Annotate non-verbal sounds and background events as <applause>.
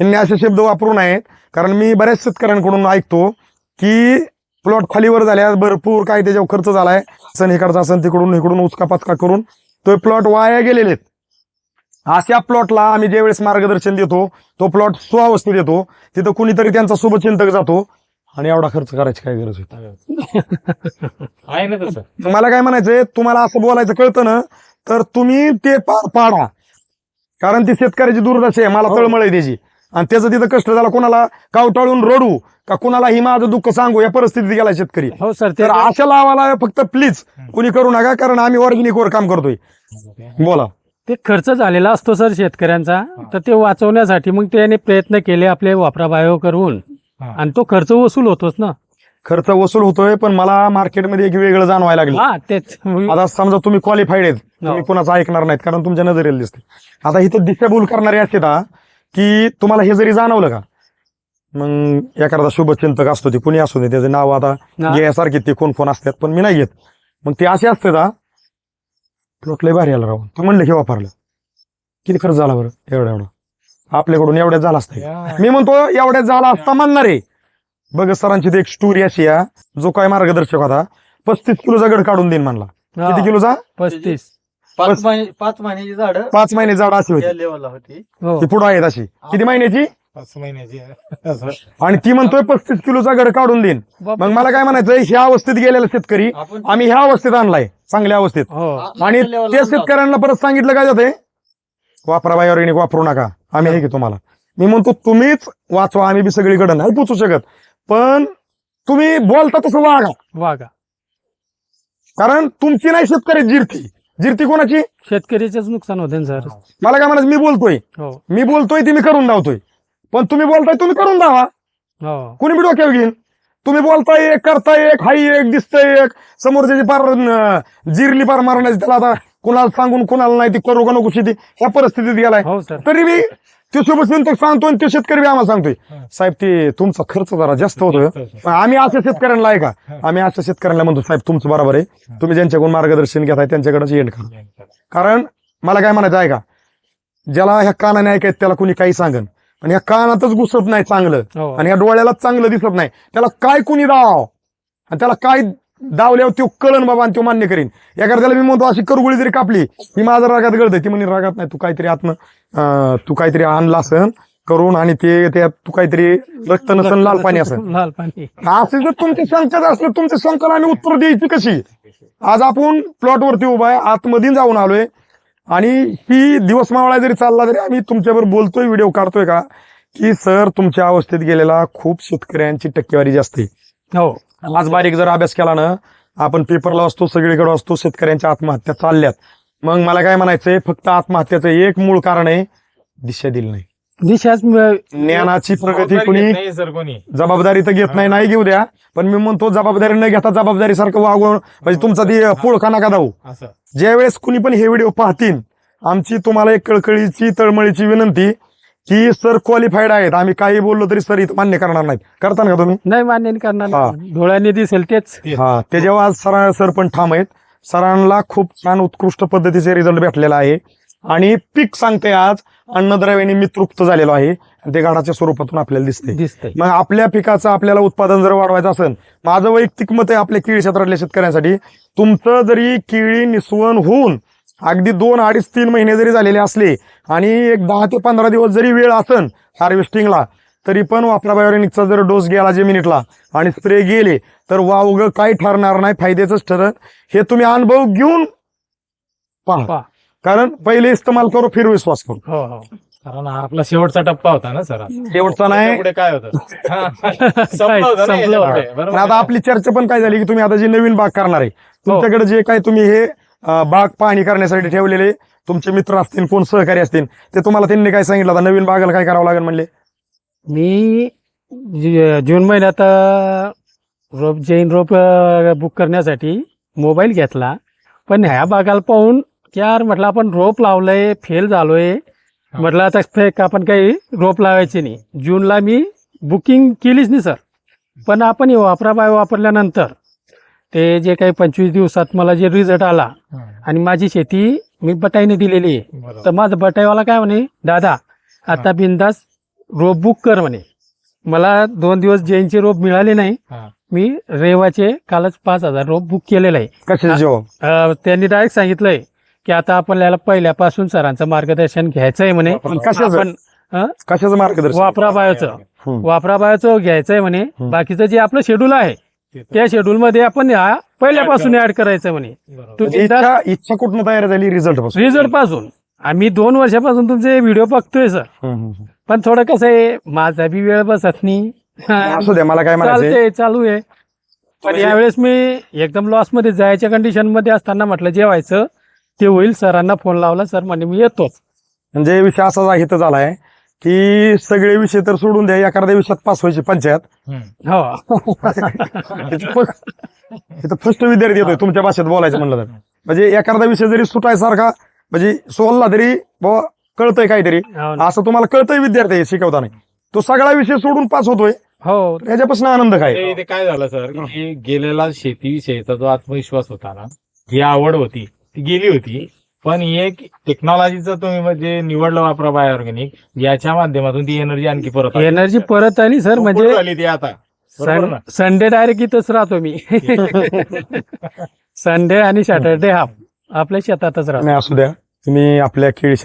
ह्यांनी असे शब्द वापरू नयेत. कारण मी बऱ्याच शेतकऱ्यांकडून ऐकतो की प्लॉट खालीवर झाल्या भरपूर काय त्याच्यावर खर्च झालाय. सण इकडचा सण तिकडून इकडून उचका पाचका करून तो प्लॉट वाया गेलेले. अशा प्लॉटला आम्ही ज्यावेळेस मार्गदर्शन देतो तो प्लॉट सुअवस्थेत येतो. तिथं कुणीतरी त्यांचा शुभचिंतक जातो आणि एवढा खर्च करायची काय गरज होती आहे ना तसं. मला काय म्हणायचंय? तुम्हाला असं बोलायचं कळतं ना? तर तुम्ही ते पार पाडा. कारण ती शेतकऱ्याची दुर्दशा आहे. मला हो. तळमळ आहे त्याची. आणि त्याचं तिथं कष्ट झाला कोणाला कावटाळून रडू का कोणाला ही माझं दुःख सांगू या परिस्थितीत गेला शेतकरी. हो सर तर अशा लावाला फक्त प्लीज कुणी करू नका कारण आम्ही ऑर्गॅनिक वर काम करतोय. बोला. ते खर्च झालेला असतो सर शेतकऱ्यांचा. तर ते वाचवण्यासाठी मग त्याने प्रयत्न केले आपले वापरा बायो करून. आणि तो खर्च वसूल होतोच ना. खर्च वसूल होतोय पण मला मार्केटमध्ये एक वेगळं जाणवायला लागलं. हा तेच. आता समजा तुम्ही क्वालिफाईड आहेत तुम्ही हो. कोणाचं ऐकणार नाहीत कारण तुमच्या नजरेला दिसते आता इथं दिशाभूल करणारे असते ना की तुम्हाला हे जरी जाणवलं का मग एखादा शुभचिंतक असतो ते कुणी असू दे त्याचे नाव आता हा. घ्यासारखे ते कोण कोण असतात पण मी नाही घेत. मग ते असे असते ना प्लॉट लय भारी आला राहून तू म्हणलं की वापरलं. किती खर्च झाला बरं? एवढा एवढा. आपल्याकडून एवढ्यात झाला असता मी म्हणतो एवढ्यात झाला असता म्हणणार. आहे बघ सरांची ती एक स्टोरी अशी आहे जो काय मार्गदर्शक होता पस्तीस किलोचा गड काढून देईन म्हणला. किती किलोचा? पस्तीस. पाच महिने पाच महिन्याची झाड पाच महिने झाड अशी होती. या लेवलला होती. हो. ती पुढे आहेत अशी. किती महिन्याची? पाच महिन्याची आणि ती म्हणतोय पस्तीस किलोचा गड काढून देईन. मग मला काय म्हणायचं ह्या अवस्थेत गेलेला शेतकरी आपण आम्ही ह्या अवस्थेत आणलाय चांगल्या अवस्थेत. हो. आणि त्या शेतकऱ्यांना परत सांगितलं काय जाते वापरा बाई ऑर्गॅनिक वापरू नका. आम्ही हे. की तुम्हाला. मी म्हणतो तुम्हीच वाचवा आम्ही बी सगळीकडे नाही पोचू शकत. पण तुम्ही बोलता तसं वागा. वागा. कारण तुमची नाही शेतकरी जिरती जिरती कोणाची? शेतकरीचेच नुकसान होते सर. मला काय म्हणायचं मी बोलतोय. हो. मी बोलतोय ती मी करून धावतोय. पण तुम्ही बोलताय तुम्ही करून धावा. हो. कुणी बी डोक्यावर घेईन. तुम्ही बोलताय एक करताय एक हाई एक दिसतंय एक. समोरच्याची पार अं, जिरली पार मारण्याची त्याला आता कुणाला सांगून कुणाला नाही ती करू का नको शेती ह्या परिस्थितीत गेलाय. हो सर. तरी मी ते शुभचिंतक सांगतो आणि ते शेतकरी बी आम्हाला सांगतोय. साहेब ते तुमचा खर्च जरा जास्त पण आम्ही अशा शेतकऱ्यांना आहे का? आम्ही अशा शेतकऱ्यांना म्हणतो साहेब तुमचं बरोबर आहे. तुम्ही ज्यांच्याकडून मार्गदर्शन घेताय त्यांच्याकडेच एंड करा कारण मला काय म्हणायचं आहे का? ज्याला ह्या कानाने ऐकायचं त्याला कुणी काही सांगन. आणि ह्या कानातच घुसत नाही चांगलं. हो. आणि या डोळ्याला चांगलं दिसत नाही. त्याला काय कुणी दाव आणि त्याला काय दावल्यावर तो कळन बाबा आणि तो मान्य करीन. एखाद्याला मी म्हणतो अशी करगुळी जरी कापली ही माझं रागात गळतंय ती म्हणे रागात नाही तू काहीतरी आत्म अं, तू काहीतरी आणला असन करून आणि ते त्यात तू काहीतरी रक्त नसन लाल पाणी असन. लाल पाणी. असे जर तुमची शंका असले तुमच्या शंकाला आम्ही उत्तर द्यायची कशी? आज आपण प्लॉटवरती उभा आहे आतमध्ये जाऊन आलोय आणि ही दिवस मावळा जरी चालला तरी आम्ही तुमच्यावर बोलतोय व्हिडिओ काढतोय का की सर तुमच्या अवस्थेत गेलेला खूप शेतकऱ्यांची टक्केवारी जास्त आहे. हो. आज बारीक जर अभ्यास केला ना आपण पेपरला असतो सगळीकडे असतो शेतकऱ्यांच्या आत्महत्या चालल्यात. मग मला काय म्हणायचंय फक्त आत्महत्याचं एक मूळ कारण आहे दिशा दिली नाही. दिशाच ज्ञानाची प्रगती कुणी नाही सर कोणी. जबाबदारी तर घेत नाही नाही घेऊ द्या. पण मी म्हणतो जबाबदारी न घेता जबाबदारी सारखं वागवून म्हणजे तुमचा ती पुळका नका दाऊ असं. ज्यावेळेस कुणी पण हे व्हिडिओ पाहतील आमची तुम्हाला एक कळकळीची तळमळीची विनंती की सर क्वालिफाईड आहेत. आम्ही काही बोललो तरी सर इथं मान्य करणार नाहीत. करता ना का तुम्ही? नाही मान्य नाही करणार. डोळ्यांनी दिसेल तेच. हा. ते जेव्हा आज सर सर पण ठाम आहेत. सरांना खूप छान उत्कृष्ट पद्धतीचे रिझल्ट भेटलेला आहे. आणि पीक सांगते आज अन्नद्रव्याने मी तृप्त झालेलो आहे. आणि ते गाडाच्या स्वरूपातून आपल्याला दिसते दिसतंय. मग आपल्या पिकाचं आपल्याला उत्पादन जर वाढवायचं असेल माझं वैयक्तिक मत आहे आपल्या केळी क्षेत्रातल्या शेतकऱ्यांसाठी तुमचं जरी केळी निसवण होऊन अगदी दोन अडीच तीन महिने जरी झालेले असले आणि एक दहा ते पंधरा दिवस जरी वेळ असन हार्वेस्टिंगला तरी पण वापराबायोनिकचा जर डोस गेला जमिनीतला आणि स्प्रे गेले तर वावग काही ठरणार नाही फायद्याचंच ठरत. हे तुम्ही अनुभव घेऊन पहा. कारण पहिले इस्तेमाल करू फिर विश्वास करू. हो हो. कारण हा आपला शेवटचा टप्पा होता ना सर. शेवटचा नाही. पुढे काय होतं? <laughs> आता आपली चर्चा पण काय झाली की तुम्ही आता जी नवीन बाग करणार आहे तुमच्याकडे जे काय तुम्ही हे बाग पाहणी करण्यासाठी ठेवलेले तुमचे मित्र असतील कोण सहकारी असतील ते तुम्हाला त्यांनी काय सांगितलं? आता नवीन बागाला काय करावं लागेल म्हणले? मी जु- जून महिन्यात अ, रोप जैन रोप अ, बुक करण्यासाठी मोबाईल घेतला. पण ह्या बागाला पाहून यार म्हटलं आपण रोप लावलंय फेल झालोय. म्हटलं आता फेक आपण काही रोप लावायचे नाही. जूनला मी बुकिंग केलीच नाही सर. पण आपण हे वापरा बाय वापरल्यानंतर ते जे काही पंचवीस दिवसात मला जे रिझल्ट आला आणि माझी शेती मी बटाईने दिलेली आहे. तर माझं बटाईवाला काय म्हणे दादा आता बिंदास रोप बुक कर म्हणे. मला दोन दिवस जैनचे रोप मिळाले नाही. हा. मी रेवाचे कालच पाच हजार रोप बुक केलेलं आहे. कशाचे जवाब अं, त्यांनी डायरेक्ट सांगितलंय की आता आपल्याला पहिल्यापासून सरांचं मार्गदर्शन घ्यायचंय म्हणे. कशाचं? आपण? कशाचं मार्गदर्शन? वापरा बायोचं. हम्म. वापरा बायोचं घ्यायचंय म्हणे. बाकीचं जे आपलं शेड्यूल आहे त्या शेड्यूल मध्ये आपण हा पहिल्यापासून ऍड करायचं म्हणे. म्हणजे इच्छा इच्छा कुठनं तयार झाली रिझल्टपासून? रिझल्टपासून. आम्ही दोन वर्षापासून तुमचे व्हिडिओ बघतोय सर हम्म, हम्म, हम्म. पण थोडं कसं आहे माझा बी वेळ बसत नाही. असू द्या मला काय म्हणायचं चालते चालू आहे. पण म्हणजे- यावेळेस मी एकदम लॉसमध्ये जायच्या कंडिशनमध्ये असताना म्हटलं जेवायचं. ते होईल सरांना फोन लावला सर म्हणे मी येतोच. म्हणजे विषय असा इथं झालाय. की सगळे विषय तर सोडून द्या. एखाद्या विषयात पास व्हायची पंचायत. हो. फर्स्ट विद्यार्थी येतोय तुमच्या भाषेत बोलायचं म्हणलं तर. म्हणजे एखादा विषय जरी सुटायसारखा म्हणजे सोडला तरी बाबा कळतंय काहीतरी. हो. असं तुम्हाला कळतंय विद्यार्थी शिकवताना. तो सगळा विषय सोडून पास होतोय. हो. ह्याच्यापासून आनंद काय? काय झालं सर? गेलेला शेतीविषयीचा जो आत्मविश्वास होता ना जी आवड होती ती गेली होती. पण एक टेक्नॉलॉजीचं तुम्ही म्हणजे निवडलं वापरा बाय ऑर्गॅनिक याच्या माध्यमातून ती एनर्जी आणखी परत आली. एनर्जी परत आली सर म्हणजे झाली ती आता? बरोबर ना? संडे डायरेक्ट इथंच राहतो मी. <laughs> संडे आणि सॅटरडे हाफ आपल्या शेतातच राहतो. नाही असू द्या. तुम्ही आपल्या केळी